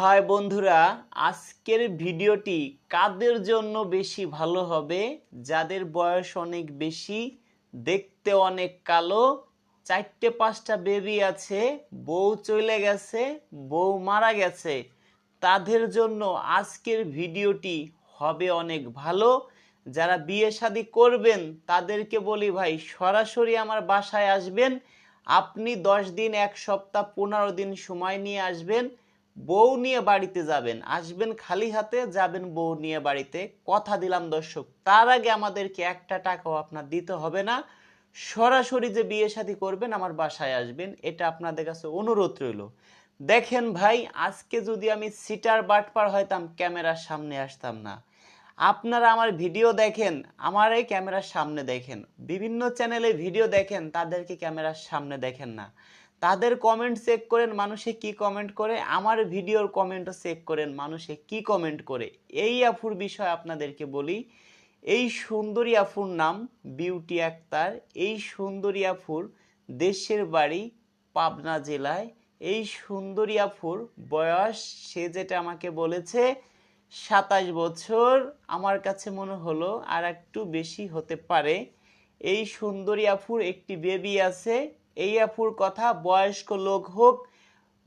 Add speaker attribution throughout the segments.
Speaker 1: হয় বন্ধুরা, আজকের ভিডিওটি কাদের জন্য বেশি ভালো হবে? যাদের বয়স অনেক বেশি, দেখতে অনেক কালো, চারটে পাঁচটা বেবি আছে, বউ চলে গেছে, বউ মারা গেছে, তাদের জন্য আজকের ভিডিওটি হবে অনেক ভালো। যারা বিয়ে শাদী করবেন, তাদেরকে বলি ভাই, সরাসরি আমার বাসায় আসবেন। আপনি দশ দিন, এক সপ্তাহ, পনেরো দিন সময় নিয়ে আসবেন। বউ নিয়ে বাড়িতে যাবেন, আসবেন খালি হাতে, যাবেন বউ নিয়ে বাড়িতে। কথা দিলাম দর্শক, তার আগে আমাদেরকে একটা টাকাও আপনার দিতে হবে না। সরাসরি যে বিয়ে শাদী করবেন, আমার বাসায় আসবেন, এটা আপনাদের কাছে অনুরোধ রইল। দেখেন ভাই, আজকে যদি আমি সিটার বাটপার হইতাম, ক্যামেরার সামনে আসতাম না। আপনারা আমার ভিডিও দেখেন, আমার এই ক্যামেরার সামনে দেখেন। বিভিন্ন চ্যানেলে ভিডিও দেখেন, তাদেরকে ক্যামেরার সামনে দেখেন না। তাদের কমেন্ট চেক করেন, মানুষে কি কমেন্ট করে? আমার ভিডিওর কমেন্টও চেক করেন, মানুষে কি কমেন্ট করে? এই আফুর বিষয় আপনাদেরকে বলি, এই সুন্দরী আফুর নাম বিউটি আক্তার এই সুন্দরী আফুর দেশের বাড়ি পাবনা জেলায়, এই সুন্দরী আফুর বয়স, সে যেটা আমাকে বলেছে, সাতাশ বছর, আমার কাছে মনে হলো আর একটু বেশি হতে পারে। এই সুন্দরী আফুর একটি বেবি আছে এই আপুর কথা, বয়স্ক লোক হোক,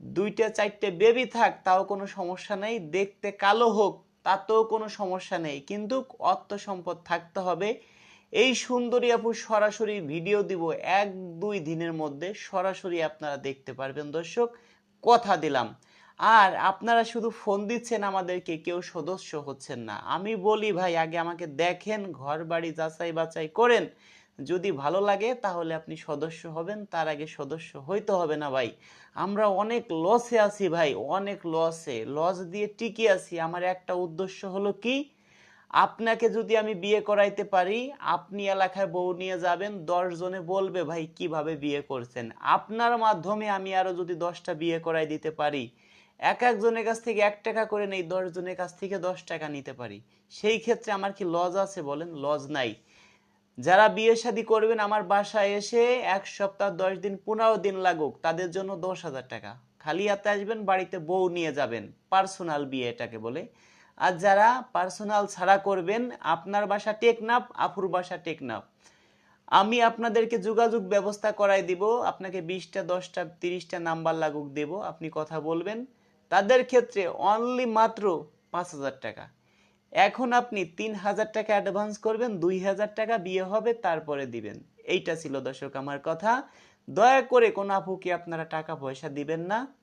Speaker 1: দুইটা, চারটে বেবি থাক, তাও কোনো সমস্যা নেই। দেখতে কালো হোক, তাতেও কোনো সমস্যা নেই। কিন্তু অর্থ সম্পদ থাকতে হবে। এই সুন্দরী আপু সরাসরি ভিডিও দিব এক, দুই দিনের মধ্যে। সরাসরি আপনারা দেখতে পারবেন দর্শক, কথা দিলাম। আর আপনারা শুধু ফোন দিচ্ছেন আমাদেরকে, কেউ সদস্য হচ্ছেন না। আমি বলি ভাই, আগে আমাকে দেখেন ঘর বাড়ি যাচাই বাছাই করেন। যদি ভালো লাগে তাহলে আপনি সদস্য হবেন, তার আগে সদস্য হইতে হবে না ভাই। আমরা অনেক লসে আছি ভাই, অনেক লসে লস দিয়ে টিকে আছি। আমার একটা উদ্দেশ্য হলো কি? আপনাকে যদি আমি বিয়ে করাইতে পারি, আপনি এলাকায় বউ নিয়ে যাবেন, দশ জনে বলবে, ভাই, কীভাবে বিয়ে করছেন? আপনার মাধ্যমে আমি আরও যদি দশটা বিয়ে করাই দিতে পারি, এক একজনের কাছ থেকে এক টাকা করে নেই, দশ জনের কাছ থেকে দশ টাকা নিতে পারি। সেই ক্ষেত্রে আমার কি লজ আছে বলেন? লজ নাই। যারা বিয়ে শাদী করবেন, আমার বাসায় এসে এক সপ্তাহ, দশ দিন, পনেরো দিন লাগুক, তাদের জন্য দশ হাজার টাকা। খালি হাতে আসবেন, বাড়িতে বউ নিয়ে যাবেন, পার্সোনাল বিয়ে এটাকে বলে। আর যারা পার্সোনাল ছাড়া করবেন, আপনার বাসা টেকনাফ, আপুর বাসা টেকনাফ। আমি আপনাদেরকে যোগাযোগ ব্যবস্থা করাই দিব, আপনাকে বিশটা, দশটা, তিরিশটা নাম্বার লাগুক দেব, আপনি কথা বলবেন। তাদের ক্ষেত্রে অনলি মাত্র পাঁচ হাজার টাকা। এখন আপনি তিন হাজার টাকা অ্যাডভান্স করবেন, দুই হাজার টাকা বিয়ে হবে, তারপরে দিবেন। এইটা ছিল দর্শক আমার কথা। দয়া করে কোনো আপুকে আপনারা টাকা পয়সা দিবেন না।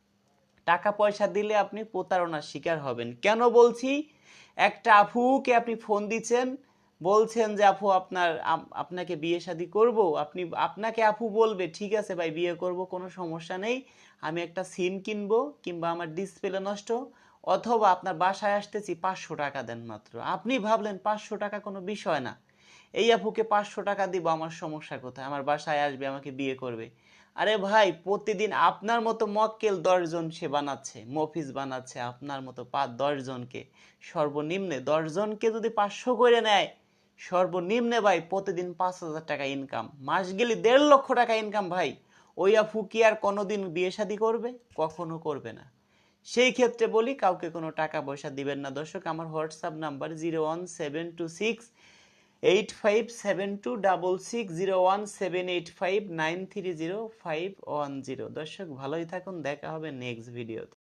Speaker 1: টাকা পয়সা দিলে আপনি প্রতারণার শিকার হবেন। কেন বলছি? একটা আপুকে আপনি ফোন দিচ্ছেন, বলছেন যে, আপু, আপনার আপনাকে বিয়ে শাদী করব? আপনি, আপনাকে আপু বলবে, ঠিক আছে ভাই, বিয়ে করব, কোনো সমস্যা নেই। আমি একটা সিম কিনবো, কিংবা আমার ডিসপ্লে নষ্ট। অথবা আপনার বাসায় আসতেছি পাঁচশো টাকা দেন মাত্র। আপনি ভাবলেন পাঁচশো টাকা কোনো বিষয় না। এই আপুকে পাঁচশো টাকা দিব, আমার সমস্যা কোথায়? আমার বাসায় আসবে, আমাকে বিয়ে করবে। আরে ভাই, প্রতিদিন আপনার মতো মক্কেল দশজন সে বানাচ্ছে, মফিজ বানাচ্ছে, আপনার মতো পাঁচ দশজনকে সর্বনিম্নে দশজনকে যদি পাঁচশো করে নেয়, সর্বনিম্নে ভাই প্রতিদিন পাঁচ হাজার টাকা ইনকাম মাস গেলে দেড় লক্ষ টাকা ইনকাম ভাই। ওই আপু কি আর কোনোদিন বিয়ে শাদী করবে? কখনো করবে না। সেই ক্ষেত্রে বলি, কাউকে কোনো টাকা পয়সা দিবেন না। দর্শক, আমার WhatsApp number zero one seven two six, eight five seven two double six, zero one seven eight five nine three zero five one zero. দর্শক, ভালোই থাকুন, দেখা হবে নেক্সট ভিডিওতে।